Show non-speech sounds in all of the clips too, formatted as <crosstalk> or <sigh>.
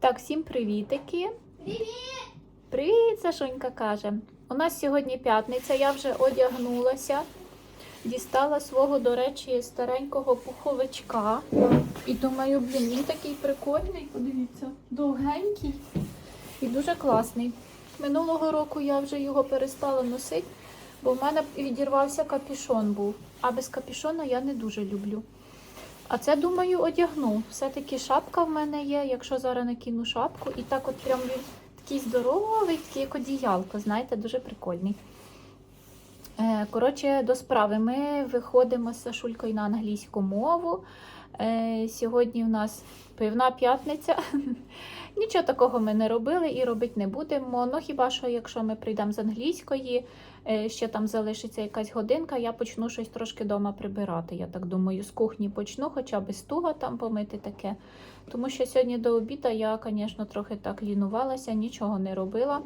Так, всім привітики. Привіт, Привіт, Сашонька каже. У нас сьогодні п'ятниця, я вже одягнулася, дістала свого, до речі, старенького пуховичка. І думаю, блін, він такий прикольний, подивіться, довгенький і дуже класний. Минулого року я вже його перестала носити, бо в мене відірвався капюшон був. А без капюшона я не дуже люблю. А це, думаю, одягну. Все-таки шапка в мене є, якщо зараз накину шапку. І так от прям він такий здоровий, такий як одіялко, знаєте, дуже прикольний. Е, Коротше, до справи. Ми виходимо з Сашулькою на англійську мову. Е, Сьогодні у нас пивна п'ятниця. <laughs> Нічого такого ми не робили і робити не будемо. Ну хіба що, якщо ми прийдемо з англійської, е, ще там залишиться якась годинка, я почну щось трошки вдома прибирати. Я так думаю, з кухні почну, хоча б стуга там помити таке. Тому що сьогодні до обіду я, звісно, трохи так лінувалася, нічого не робила.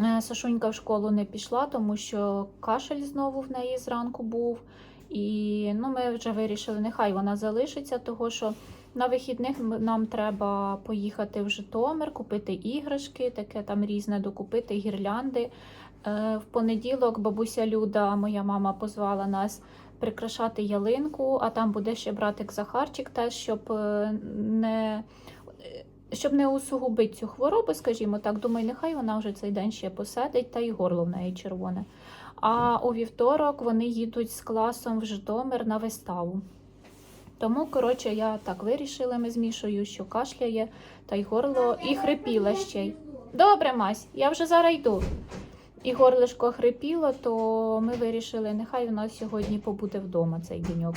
Е, Сашунька в школу не пішла, тому що кашель знову в неї зранку був. І ну, ми вже вирішили, нехай вона залишиться, тому що на вихідних нам треба поїхати в Житомир, купити іграшки, таке там різне, докупити гірлянди. Е, В понеділок бабуся Люда, моя мама, позвала нас прикрашати ялинку, а там буде ще братик Захарчик, теж, щоб е, не. Щоб не усугубити цю хворобу, скажімо так, думаю, нехай вона вже цей день ще посидить, та й горло в неї червоне. А у вівторок вони їдуть з класом в Житомир на виставу. Тому, коротше, я так вирішила, ми з Мішою, що кашляє, та й горло, і хрипіла ще й. Добре, Мась, я вже зараз йду. І горлишко хрипіло, то ми вирішили, нехай у нас сьогодні побуде вдома цей деньок.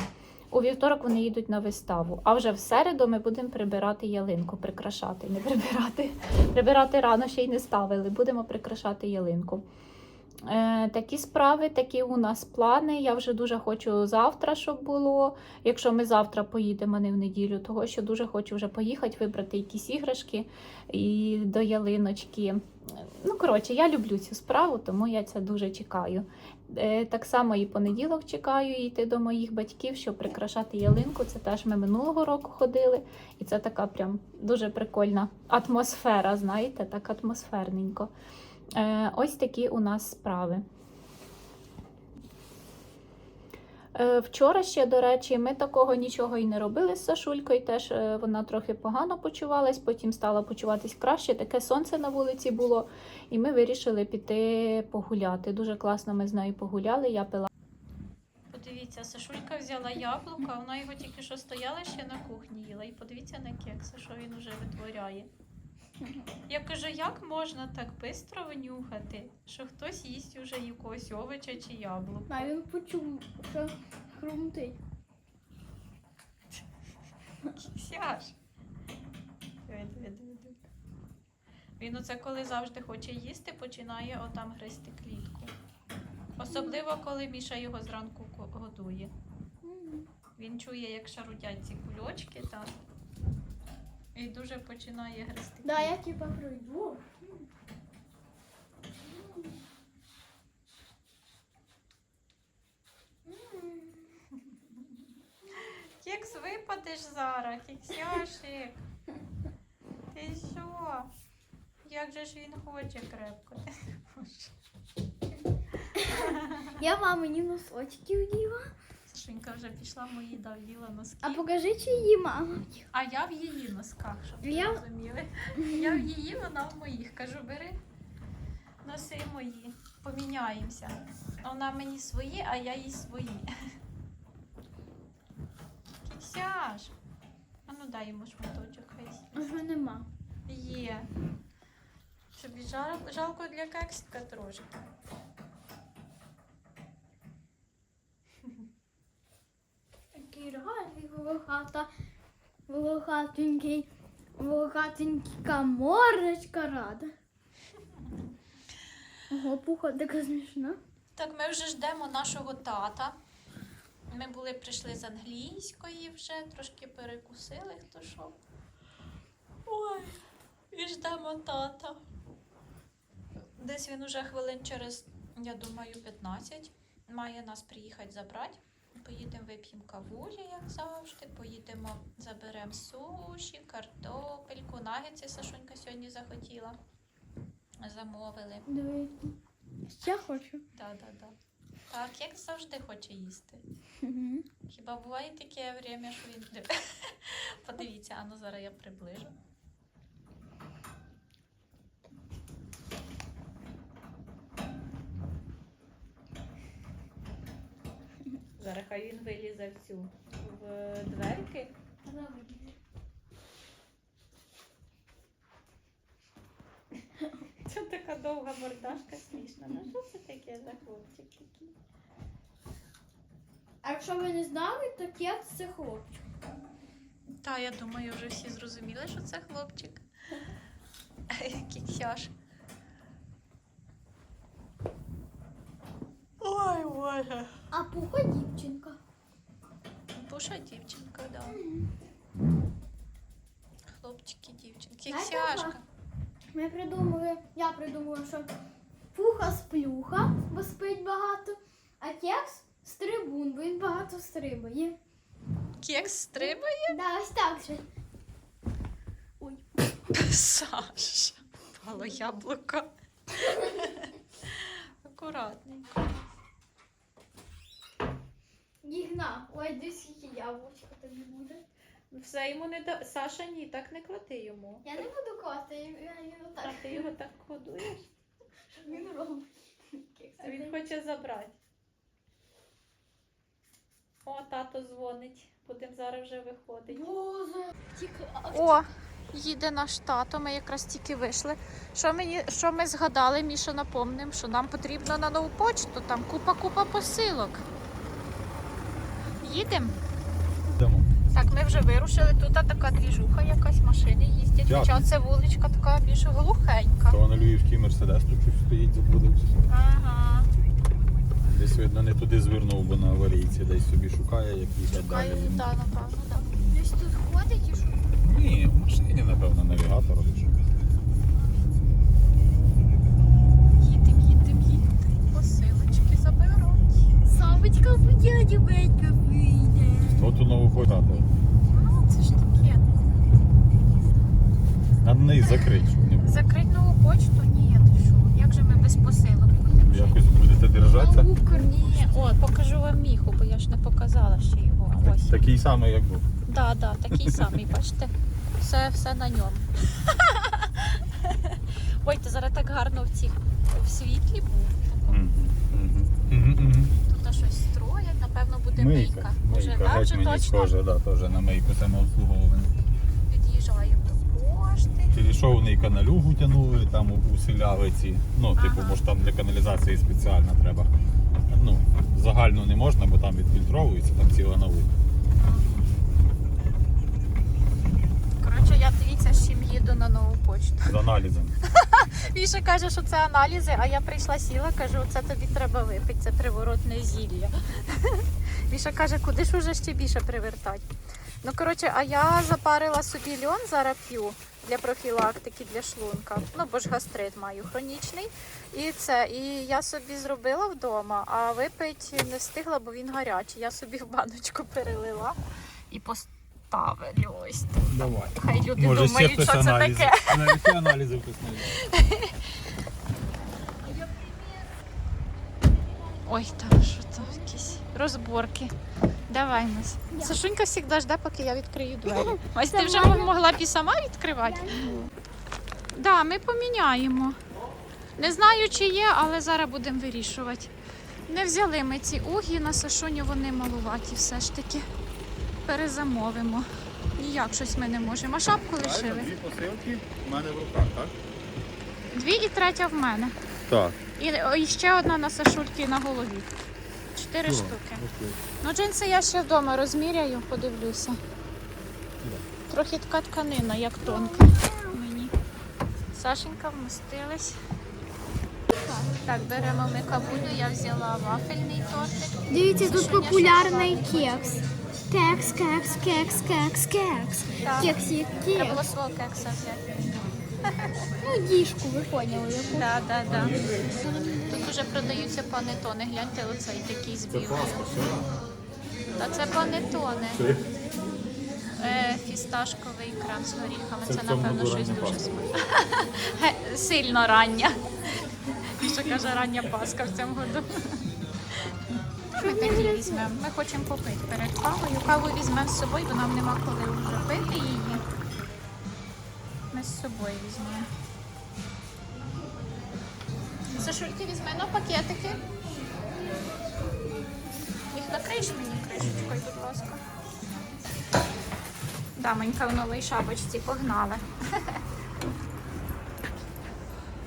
У вівторок вони їдуть на виставу, а вже в середу ми будемо прибирати ялинку, прикрашати, не прибирати. Прибирати рано ще й не ставили, будемо прикрашати ялинку. Е, такі справи, такі у нас плани. Я вже дуже хочу завтра, щоб було. Якщо ми завтра поїдемо, а не в неділю, того що дуже хочу вже поїхати, вибрати якісь іграшки і до ялиночки. Ну, коротше, я люблю цю справу, тому я це дуже чекаю. Е, Так само і понеділок чекаю йти до моїх батьків, щоб прикрашати ялинку. Це теж ми минулого року ходили, і це така прям дуже прикольна атмосфера, знаєте, так атмосферненько. Е, Ось такі у нас справи. Е, Вчора ще, до речі, ми такого нічого і не робили з Сашулькою. Теж е, вона трохи погано почувалась, потім стала почуватись краще. Таке сонце на вулиці було, і ми вирішили піти погуляти. Дуже класно ми з нею погуляли. Я пила. Подивіться, Сашулька взяла яблука, вона його тільки що стояла ще на кухні їла. І подивіться на кекса, що він вже витворяє. Я кажу, як можна так швидко внюхати, що хтось їсть уже якогось овоча чи яблуко. А він почув, що хрумтить. Диви. Він оце коли завжди хоче їсти, починає отам гризти клітку. Особливо, коли Міша його зранку годує. Він чує, як шарудять ці кульочки там. І дуже починає гризти. Да, я типа пройду. Кекс випадеш зараз, кексяшик. Ти що? Як же ж він хоче крепко? Я мамині носочки вділа. Сашенька вже пішла мої давіла носки. А покажи, чи її мама. А я в її носках, щоб ви Я- розуміли. Я в її, вона в моїх. Кажу, бери, носи мої, поміняємося. Вона мені свої, а я їй свої. Кіксяш. А ну дай йому шматочок хай. Вже нема. Є. Жал- жалко для кексика трошки. Гарний волохата, волохатенький, волохатенька мордочка рада. Ого, пуха така смішна. Так, ми вже ждемо нашого тата. Ми були прийшли з англійської вже, трошки перекусили, хто що. Ой, і ждемо тата. Десь він уже хвилин через, я думаю, 15 має нас приїхати забрати. Поїдемо вип'ємо кавулі, як завжди. Поїдемо, заберемо суші, картопельку, нагетси Сашунька сьогодні захотіла. Замовили. Дивіться. Ще хочу. Да, да, да. Так, як завжди хоче їсти. Хіба буває таке время, що він. <laughs> Подивіться, а ну зараз я приближу. Зараз хай він вилізе в цю в дверки. Це така довга мордашка смішна. Ну що це таке за хлопчик такий? А якщо ви не знали, то кекс це хлопчик. Та, я думаю, вже всі зрозуміли, що це хлопчик. Кіксяш. Ой, боже. А пуха дівчинка. Буша дівчинка, да. Хлопчики, дівчинки. Знаєте, Кіксяшка. Ми придумали, я придумала, що пуха сплюха, бо спить багато, а кекс стрибун, бо він багато стрибає. Кекс стрибає? Да, ось так же. Ой. <laughs> Саша. Пало яблуко. <laughs> Акуратненько. Дігна. Ой, десь скільки яблучка тобі буде. Все йому не да. Саша, ні, так не клади йому. Я не буду класти, я, його А ти його так ходуєш? Що він робить? А Він хоче забрати. О, тато дзвонить. Будемо зараз вже виходити. Боже. О, їде наш тато. Ми якраз тільки вийшли. Що ми, що ми згадали, Міша, напомним, що нам потрібно на нову почту. Там купа-купа посилок. Їдемо. Йдемо. Так, ми вже вирушили. Тут така двіжуха, якась машини їздять. Як? Хоча це вуличка така більш глухенька. То на львівський мерседес тут щось стоїть, заблудився. Ага. Десь видно не туди звернув, бо на аварійці десь собі шукає, як їхати далі. Шукаю, так, напевно, так. десь тут ходить і що? Ні, в машині, напевно, навігатор. Їдем, Самочка по дядю Бенька вийде. Хто ту нову хватати? Ну, це ж таке. А на неї закрить, щоб не було. Закрить нову почту? Ні, ти що? Як же ми без посилок будемо жити? Якось будете держатися. Ні, о, покажу вам міху, бо я ж не показала ще його. Ось. Такий самий, як був. Да, да, такий самий, бачите? Все, все на ньому. <laughs> Ой, ти зараз так гарно в цих в світлі був. Буде мийка. Мийка. Мийка, да, геть мені схоже, да, теж на мийку самообслуговування. під'їжджаємо до пошти. Телешовний каналюгу тянули, там усиляли ці. Ну, типу, Ага. бо ж там для каналізації спеціально треба. Ну, загальну не можна, бо там відфільтровується, там ціла наука. Коротше, я дивіться, з чим їду на нову почту. З аналізом. <laughs> Міша каже, що це аналізи, а я прийшла сіла, кажу, це тобі треба випити, це приворотне зілля. <laughs> Міша каже, куди ж уже ще більше привертати. Ну, коротше, а я запарила собі льон, зараз п'ю для профілактики, для шлунка. Ну, бо ж гастрит маю хронічний. І це, і я собі зробила вдома, а випити не встигла, бо він гарячий. Я собі в баночку перелила і поставили ось тут. Давай. Хай люди думають, що це таке. <laughs> Навіть ці аналізи хтось. Ой, там що там якісь розборки. Давай нас. Сашунька завжди жде, поки я відкрию двері. <laughs> Ось ти вже могла б і сама відкривати. Да, ми поміняємо. Не знаю, чи є, але зараз будемо вирішувати. Не взяли ми ці угі на Сашуню, вони малуваті все ж таки. Перезамовимо. Ніяк щось ми не можемо. А шапку лишили. Дві посилки в мене в руках, так? Дві і третя в мене. Так. І, і ще одна на Сашульки на голові. Чотири штуки. Ну, джинси я ще вдома розміряю, подивлюся. Трохи така тканина, як тонка. Мені. Сашенька вмостилась. Так, беремо ми кавуню, я взяла вафельний тортик. Дивіться, тут популярний кекс. Кекс, кекс, кекс, кекс, кекс. Так. Кекс є Треба було кекс. свого кекса взяти. Ну, діжку, ви поняли, яку. Так, так, так. Тут вже продаються панетони. Гляньте, оцей такий з білою. Та це панетоне. Це, Е, фісташковий крем з горіхами. Це Це, в цьому напевно, щось дуже Пасха. смачне. <laughs> Сильно рання. Що каже рання Пасха в цьому году. Ми такі візьмемо. Ми хочемо попити перед кавою. Каву візьмемо з собою, бо нам нема коли вже пити її. Ми з собою візьмемо. Сашульки візьме на пакетики. Їх накриєш мені кришечкою, будь ласка. Дамонька в новій шапочці погнали.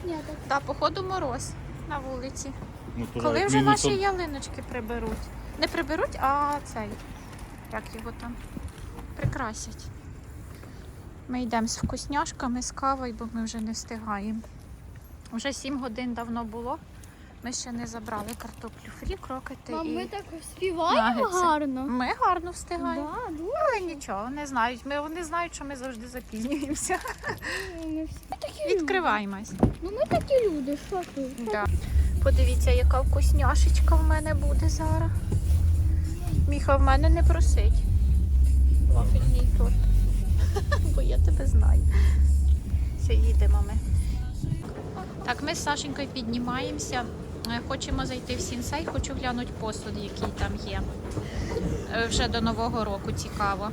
Так. Та, походу, мороз на вулиці. Ну, то Коли навіть вже наші од- ялиночки приберуть? Не приберуть, а цей. Як його там? Прикрасять. Ми йдемо з вкусняшками, з кавою, бо ми вже не встигаємо. Вже 7 годин давно було. Ми ще не забрали картоплю фрі, крокети Мам, і ми так співаємо нагетси. гарно. Ми гарно встигаємо. Да, дуже. Але нічого, не знають. Ми, вони знають, що ми завжди запізнюємося. Ми такі люди. Відкриваємось. Ну ми такі люди, що ти? Да. Подивіться, яка вкусняшечка в мене буде зараз. Міха в мене не просить. Вафельний торт. <laughs> Бо я тебе знаю. Все, їдемо ми. Так, ми з Сашенькою піднімаємося. Е, Хочемо зайти в сінсей, хочу глянути посуд, який там є. Е, Вже до Нового року цікаво.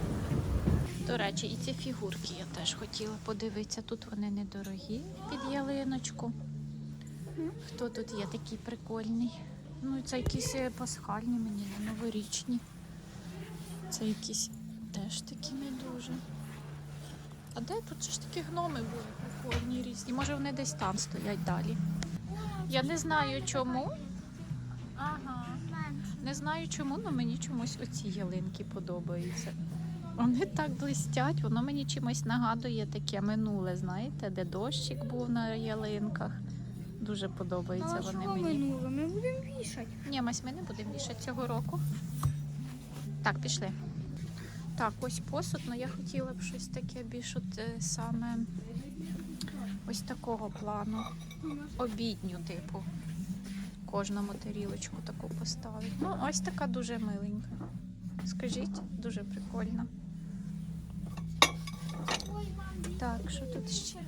До речі, і ці фігурки я теж хотіла подивитися. Тут вони недорогі під ялиночку. Хто тут є такий прикольний? Ну, це якісь е, пасхальні мені, не новорічні. Це якісь теж такі не дуже. А де тут ж такі гноми були прикольні різні? Може вони десь там стоять далі. Я не знаю чому. Ага. Не знаю чому, але мені чомусь оці ялинки подобаються. Вони так блистять, воно мені чимось нагадує таке минуле, знаєте, де дощик був на ялинках. Дуже подобаються А вони мені. минуло? Ми будемо вішати. Ні, Мась, ми не будемо вішати цього року. Так, пішли. Так, ось посуд, ну я хотіла б щось таке більш от е, саме ось такого плану. Обідню, типу. Кожному тарілочку таку поставити. Ну, ось така дуже миленька. Скажіть, дуже прикольна. Так, що тут ще?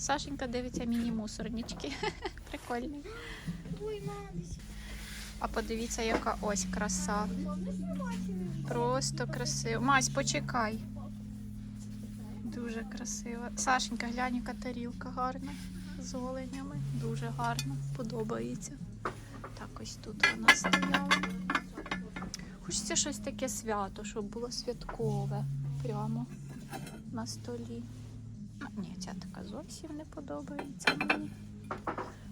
Сашенька дивиться міні-мусорнички. <laughs> Прикольний. Ой. А подивіться, яка ось краса. Просто красиво. Мась, почекай. Дуже красиво. Сашенька, глянь, яка тарілка гарна. З оленями. Дуже гарно. Подобається. Так, ось тут вона стояла. Хочеться щось таке свято, щоб було святкове. Прямо на столі. Ні, ця така зовсім не подобається мені.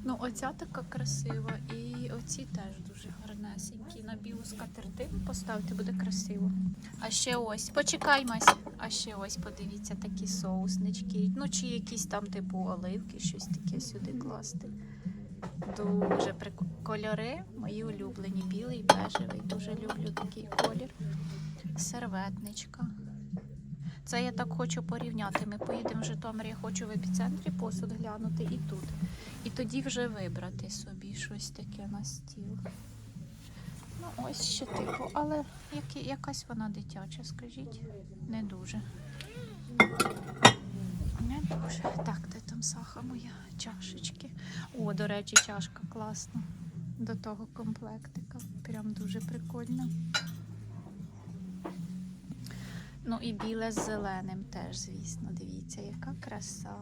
Ну, оця така красива, і оці теж дуже гарнесенькі. На білу скатертину поставити буде красиво. А ще ось, почекай, Мась. А ще ось, подивіться, такі соуснички. Ну, чи якісь там типу оливки, щось таке сюди класти. Дуже прикольні кольори. Мої улюблені. Білий, бежевий. Дуже люблю такий колір. Серветничка. Це я так хочу порівняти. Ми поїдемо в Житомир, я хочу в епіцентрі посуд глянути і тут. І тоді вже вибрати собі щось таке на стіл. Ну, ось ще типу, але які, якась вона дитяча, скажіть. Не дуже. Не дуже. Так, де там саха моя? Чашечки. О, до речі, чашка класна. До того комплектика. Прям дуже прикольно. Ну і біле з зеленим теж, звісно. Дивіться, яка краса.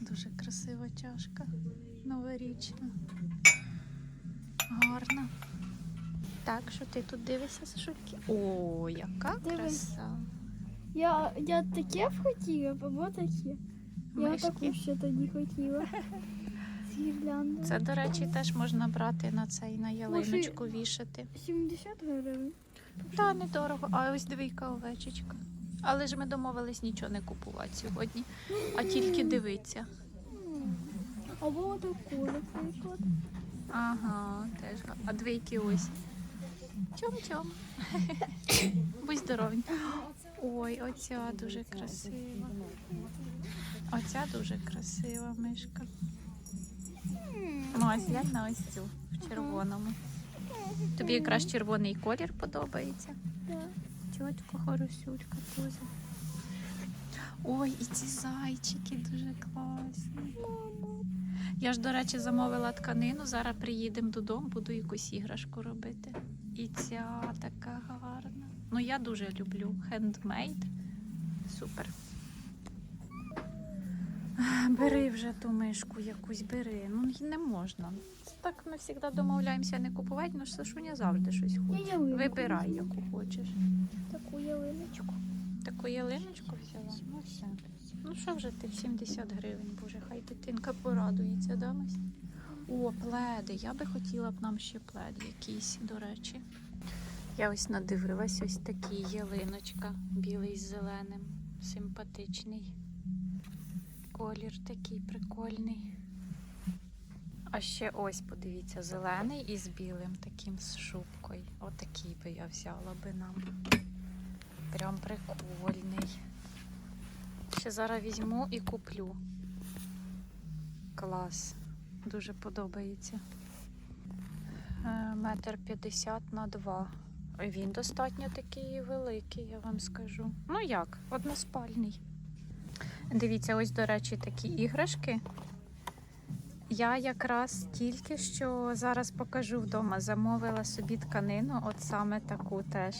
Дуже красива чашка. Новорічна. Гарна. Так, що ти тут дивишся, Сашульки? О, яка Дивись. краса. Я, я таке б хотіла, або таке. Я таку ще тоді хотіла. Це, до речі, теж можна брати на цей на ялиночку вішати. 70 гривень. Та недорого. А ось диви, овечечка. Але ж ми домовились нічого не купувати сьогодні, а тільки дивитися. Або таку, наприклад. Ага, теж. А двійки ось. Тьом-тьом. <laughs> Будь здорові. Ой, оця дуже красива. Оця дуже красива мишка. Ну, ось глянь на ось цю в червоному. Тобі якраз червоний колір подобається. Да. Тьотька Хоросюлька теж. Ой, і ці зайчики дуже класні. Я ж, до речі, замовила тканину. Зараз приїдемо додому, буду якусь іграшку робити. І ця така гарна. Ну, я дуже люблю хендмейд. Супер. Бери вже ту мишку якусь, бери. Ну не можна. Це так ми завжди домовляємося не купувати, ну Сашуня завжди щось хоче. Вибирай, яку хочеш. Таку ялиночку. Таку ялиночку взяла? Ну все. Ну що вже ти 70 гривень, боже, хай дитинка порадується, да, Мась? О, пледи. Я би хотіла б нам ще плед якийсь, до речі. Я ось надивилась ось такий ялиночка, білий з зеленим, симпатичний. Колір такий прикольний. А ще ось, подивіться, зелений із білим, таким з шубкою. Отакий би я взяла би нам. Прям прикольний. Ще зараз візьму і куплю. Клас. Дуже подобається. Е, Метр п'ятдесят на два. Він достатньо такий великий, я вам скажу. Ну як, односпальний. Дивіться, ось, до речі, такі іграшки. Я якраз тільки що зараз покажу вдома. Замовила собі тканину, от саме таку теж.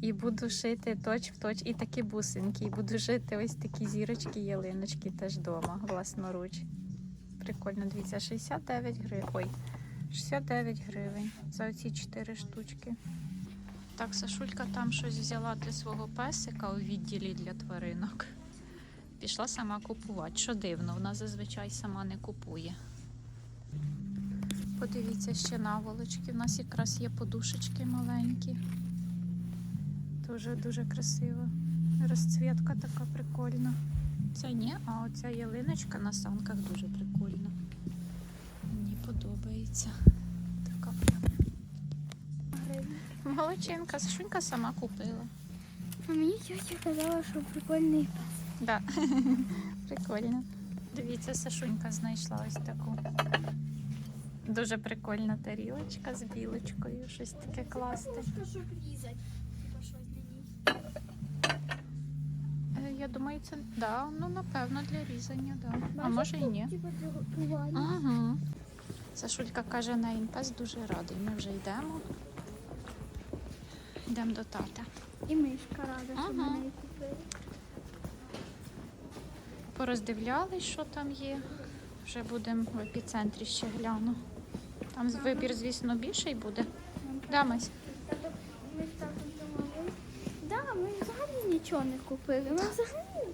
І буду шити точ в точ і такі бусинки. І буду шити ось такі зірочки, ялиночки теж вдома, власноруч. Прикольно, дивіться, 69 гривень. Ой, 69 гривень за оці 4 штучки. Так, Сашулька там щось взяла для свого песика у відділі для тваринок. Пішла сама купувати. Що дивно, вона зазвичай сама не купує. Подивіться ще наволочки. У нас якраз є подушечки маленькі. Дуже дуже красиво. Розцвітка така прикольна. Це ні, а оця ялиночка на санках дуже прикольна. Мені подобається. Така прям. Молодчинка, Сашунька сама купила. Мені тетя казала, що прикольний пес. Да. <laughs> Прикольно. Дивіться, Сашунька знайшла ось таку. Дуже прикольна тарілочка з білочкою. Щось таке класне. ній. Е, Я думаю, це да, ну напевно для різання, да. А може і ні. Типа. Ага. Сашулька каже, на інпес дуже радий. Ми вже йдемо. Йдемо до тата. І мишка рада, що Ага. Пороздивлялись, що там є. Вже будемо в епіцентрі ще гляну. Там вибір, звісно, більший буде. Да, Мась? Ми. Да, взагалі нічого не купили. Ми взагалі.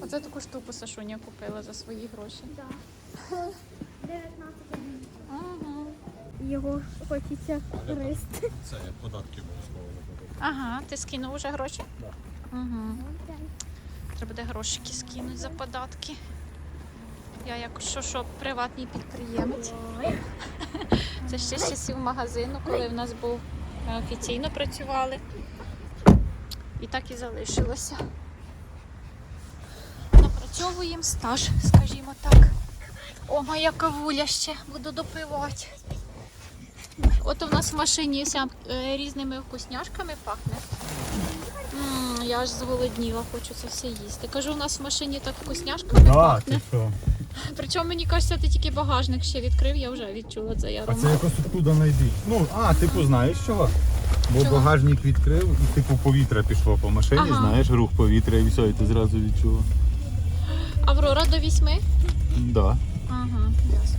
Оце таку штуку Сашуня купила за свої гроші. Да. 19 гривень. Ага. Його хочеться гристи. Це податки обов'язково. Ага, ти скинув вже гроші? Да. Угу. Треба буде грошики скинути за податки. Я як що, що приватний підприємець. <laughs> Це ще з часів магазину, коли в нас був ми офіційно працювали. І так і залишилося. Напрацьовуємо стаж, скажімо так. О, моя кавуля ще буду допивати. От у нас в машині е, різними вкусняшками пахне. Я аж зголодніла, хочу це все їсти. Кажу, у нас в машині так вкусняшками Да, пахне. ти що? Причому мені кажеться, ти тільки багажник ще відкрив, я вже відчула цей А аромат. це якось откуда знайди? Ну, а, типу, знаєш чого? Бо Чого? багажник відкрив і типу повітря пішло по машині, Ага. знаєш, рух повітря і все, і ти зразу відчула. Аврора до вісьми? Да. Ага, ясно.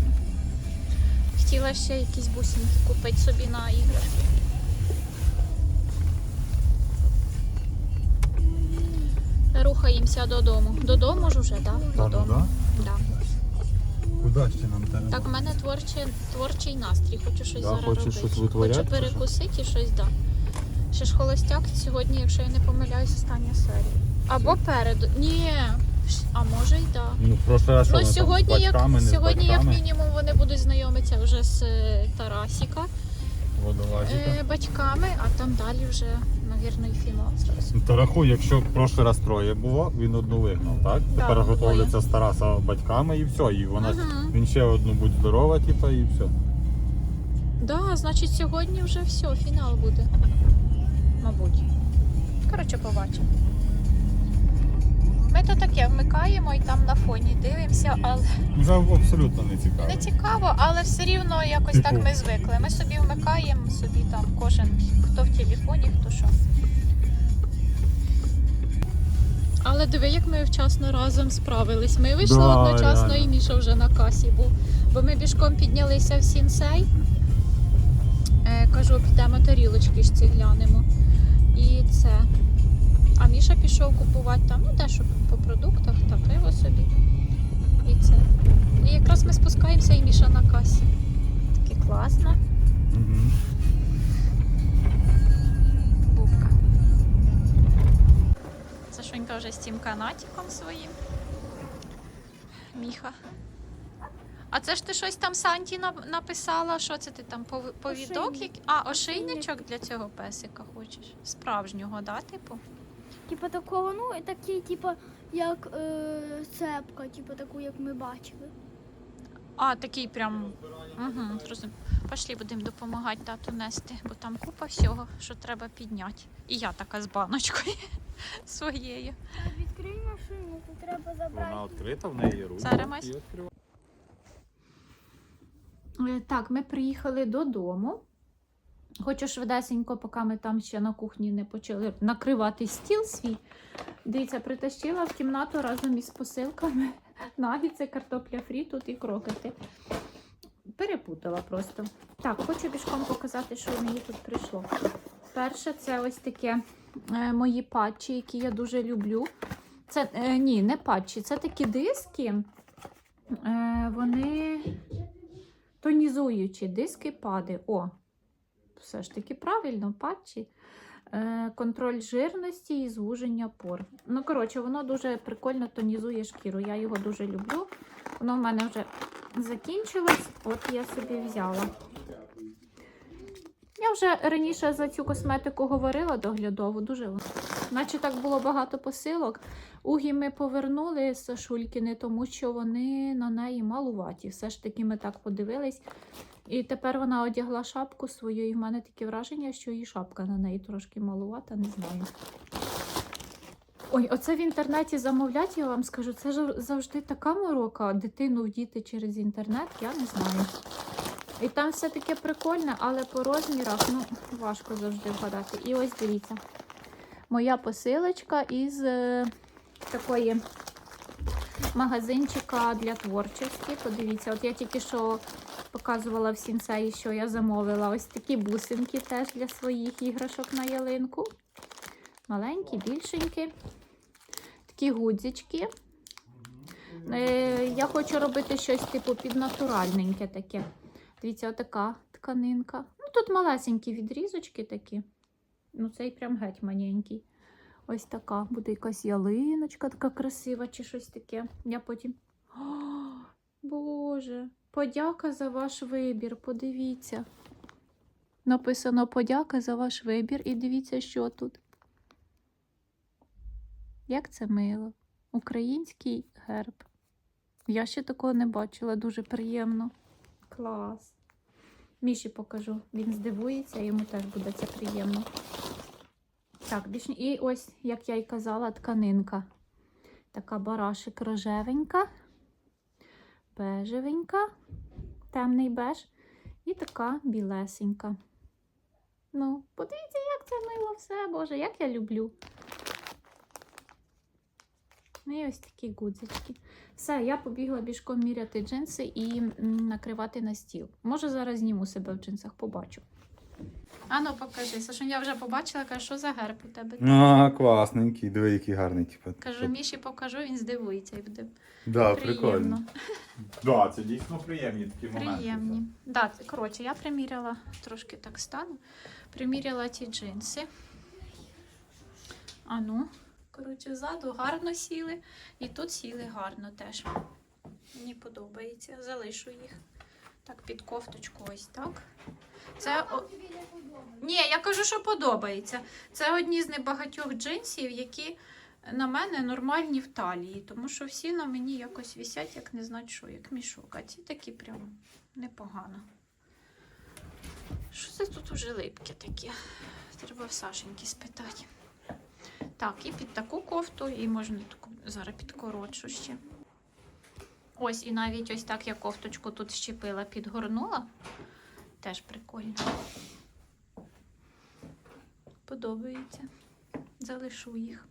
Хотіла ще якісь бусинки купити собі на іграшки. Рухаємося додому. Додому ж уже, так? Да? Додому. да? Да. Ще нам треба? Так, в мене творчий, творчий настрій. Хочу щось Да, зараз хочеш робити. щось витворяти, Хочу перекусити і щось, так. Да. Ще ж холостяк сьогодні, якщо я не помиляюсь, остання серія. Або переду. Ні. А може й так. Да. Ну, прошлий раз що Ну, ми там, сьогодні, як, батьками, сьогодні, як мінімум, вони будуть знайомитися вже з е, Тарасіка, Водолазіка. е, батьками, а там далі вже, навірно, і зразу. То рахуй, якщо в прошлий раз троє було, він одну вигнав, так? Тепер Так, готовляться з Тараса батьками і все. І вона Ага. він ще одну будь здорова, типа, і все. Да, значить, сьогодні вже все, фінал буде. Мабуть. Коротше, побачимо. Ми то таке вмикаємо і там на фоні дивимося, але Вже абсолютно не цікаво. не цікаво, але все рівно якось так ми звикли. Ми собі вмикаємо, собі там кожен хто в телефоні, хто що. Але диви, як ми вчасно разом справились. Ми вийшли Да, одночасно, реально. і Міша вже на касі був. Бо ми пішком піднялися в сінсей. Е, кажу, підемо тарілочки ж ці глянемо. І це. А Міша пішов купувати там, ну дещо по продуктах та пиво собі. І це. І якраз ми спускаємося і Міша на касі. Таке класно. Мгм. Бубка. Сашунька вже з цим канатиком своїм. Міха. А це ж ти щось там Санті написала? Що це ти там повідок? Ошейник. А, ошейничок для цього песика хочеш? Справжнього, да, типу? Типа такого, ну, і такий, типа, як е, цепка, типа таку, як ми бачили. А, такий прям. Угу, зрозумів. Пошлі будемо допомагати тату нести, бо там купа всього, що треба підняти. І я така з баночкою <laughs> своєю. Відкрий машину, то треба забрати. Вона відкрита, в неї є рука. Зараз, Мась. Е, Так, ми приїхали додому. Хочу швидесенько, поки ми там ще на кухні не почали накривати стіл свій. Дивіться, притащила в кімнату разом із посилками <laughs> нагідці, картопля фрі тут і крокети. Перепутала просто. Так, хочу бішком показати, що мені тут прийшло. Перше, це ось таке е, мої патчі, які я дуже люблю. Це е, ні, не патчі, це такі диски. Е, вони тонізуючі диски пади. О, все ж таки правильно, патчі. Е, контроль жирності і звуження пор. Ну, коротше, воно дуже прикольно тонізує шкіру. Я його дуже люблю. Воно в мене вже закінчилось, от я собі взяла. Я вже раніше за цю косметику говорила доглядову, дуже. Наче так було багато посилок. Угі ми повернули з Сашулькини, тому що вони на неї малуваті. Все ж таки ми так подивились. І тепер вона одягла шапку свою, і в мене таке враження, що її шапка на неї трошки малувата, не знаю. Ой, оце в інтернеті замовлять, я вам скажу, це ж завжди така морока, дитину вдіти через інтернет, я не знаю. І там все таке прикольне, але по розмірах ну, важко завжди вгадати. І ось дивіться, моя посилочка із е, такої магазинчика для творчості. Подивіться, от я тільки що показувала в сінсеї, що я замовила ось такі бусинки теж для своїх іграшок на ялинку. Маленькі, більшенькі. Такі гудзички. Е, я хочу робити щось типу піднатуральненьке таке. Дивіться, отака тканинка. Ну, тут малесенькі відрізочки такі. Ну, цей прям геть маленький. Ось така. Буде якась ялиночка така красива чи щось таке. Я потім. О, Боже, подяка за ваш вибір. Подивіться. Написано подяка за ваш вибір. І дивіться, що тут. Як це мило. Український герб. Я ще такого не бачила, дуже приємно. Клас. Міші покажу. Він здивується, йому теж буде це приємно. Так, більш... і ось, як я й казала, тканинка. Така барашик рожевенька, бежевенька, темний беж, і така білесенька. Ну, подивіться, як це мило все, Боже, як я люблю. Ну і ось такі гудзички. Все, я побігла бішком міряти джинси і накривати на стіл. Може, зараз зніму себе в джинсах, побачу. Ану, покажи. Саша, я вже побачила, кажу, що за герб у тебе. А, класненький, диви, який гарний, типу. Кажу, Міші покажу, він здивується і буде Да, приємно. <laughs> Да, це дійсно приємні такі моменти. Приємні. Да, коротше, я приміряла, трошки так стану. Приміряла ті джинси. А ну, коротше, ззаду гарно сіли. І тут сіли гарно теж. Мені подобається. Залишу їх. Так, під кофточку ось так. Це. о- Ні, я кажу, що подобається. Це одні з небагатьох джинсів, які на мене нормальні в талії, тому що всі на мені якось висять, як не знати що, як мішок. А ці такі прям непогано. Що це тут уже липке таке? Треба в Сашеньки спитати. Так, і під таку кофту, і можна таку зараз під коротшу ще. Ось, і навіть ось так я кофточку тут щепила, підгорнула. Теж прикольно. Подобається. Залишу їх.